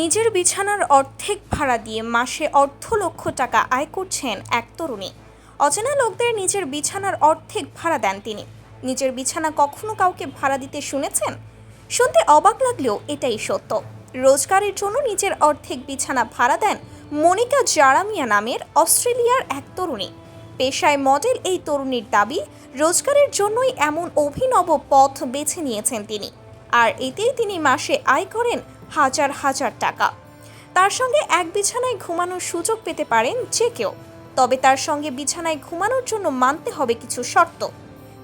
নিজের বিছানার অর্ধেক ভাড়া দিয়ে মাসে অর্ধ লক্ষ টাকা আয় করছেন এক তরুণী। অচেনা লোকদের নিজের বিছানার অর্ধেক ভাড়া দেন তিনি। নিজের বিছানা কখনো কাউকে ভাড়া দিতে শুনেছেন? শুনতে অবাক লাগলেও এটাই সত্য। রোজগারের জন্য নিজের অর্ধেক বিছানা ভাড়া দেন মনিকা জারামিয়া নামের অস্ট্রেলিয়ার এক তরুণী। পেশায় মডেল এই তরুণীর দাবি, রোজগারের জন্যই এমন অভিনব পথ বেছে নিয়েছেন তিনি। আর এতেই তিনি মাসে আয় করেন হাজার হাজার টাকা। তার সঙ্গে এক বিছানায় ঘুমানোর সুযোগ পেতে পারেন যে কেউ। তবে তার সঙ্গে বিছানায় ঘুমানোর জন্য মানতে হবে কিছু শর্ত।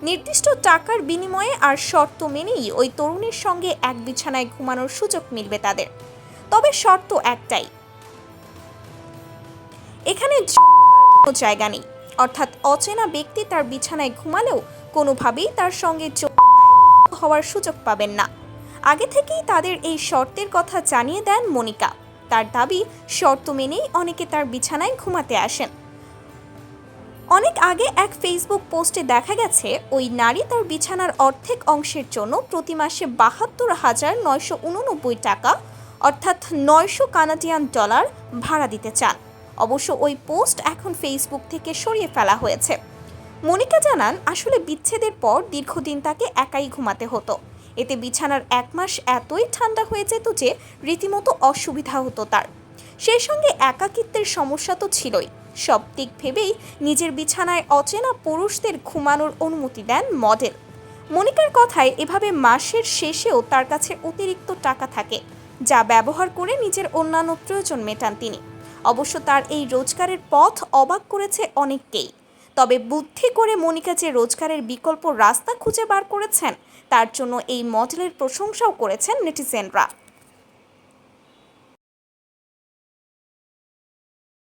নির্দিষ্ট টাকার বিনিময়ে আর শর্ত মেনেই ওই তরুণীর সঙ্গে এক বিছানায় ঘুমানোর সুযোগ মিলবে তাদের। তবে শর্ত একটাই। এখানে জায়গা নেই। অর্থাৎ অচেনা ব্যক্তি তার বিছানায় ঘুমালেও কোনোভাবেই তার সঙ্গে হওয়ার সুযোগ পাবেন না। আগে থেকেই তাদের এই শর্তের কথা জানিয়ে দেন মনিকা। তার দাবি, শর্ত মেনেই অনেকে তার বিছানায় ঘুমাতে আসেন। অনেক আগে এক ফেসবুক পোস্টে দেখা গেছে, ওই নারী তার বিছানার অর্ধেক অংশের জন্য প্রতি মাসে বাহাত্তর হাজার নয়শো উননব্বই টাকা, অর্থাৎ নয়শো কানাডিয়ান ডলার ভাড়া দিতে চান। অবশ্য ওই পোস্ট এখন ফেসবুক থেকে সরিয়ে ফেলা হয়েছে। মনিকা জানান, আসলে বিচ্ছেদের পর দীর্ঘদিন তাকে একাই ঘুমাতে হতো। এতে বিছানার এক মাস এতই ঠান্ডা হয়ে যেত যে রীতিমতো অসুবিধা হতো তার। সেই সঙ্গে একাকিত্বের সমস্যা তো ছিলই। সব দিক ভেবেই নিজের বিছানায় অচেনা পুরুষদের ঘুমানোর অনুমতি দেন মডেল। মনিকার কথায় এভাবে মাসের শেষেও তার কাছে অতিরিক্ত টাকা থাকে, যা ব্যবহার করে নিজের অন্যান্য প্রয়োজন মেটান তিনি। অবশ্য তার এই রোজগারের পথ অবাক করেছে অনেককেই। তবে বুদ্ধি করে মনিকা যে রোজগারের বিকল্প রাস্তা খুঁজে বার করেছেন, তার জন্য এই মডেলের প্রশংসাও করেছেন নেটিজেনরা।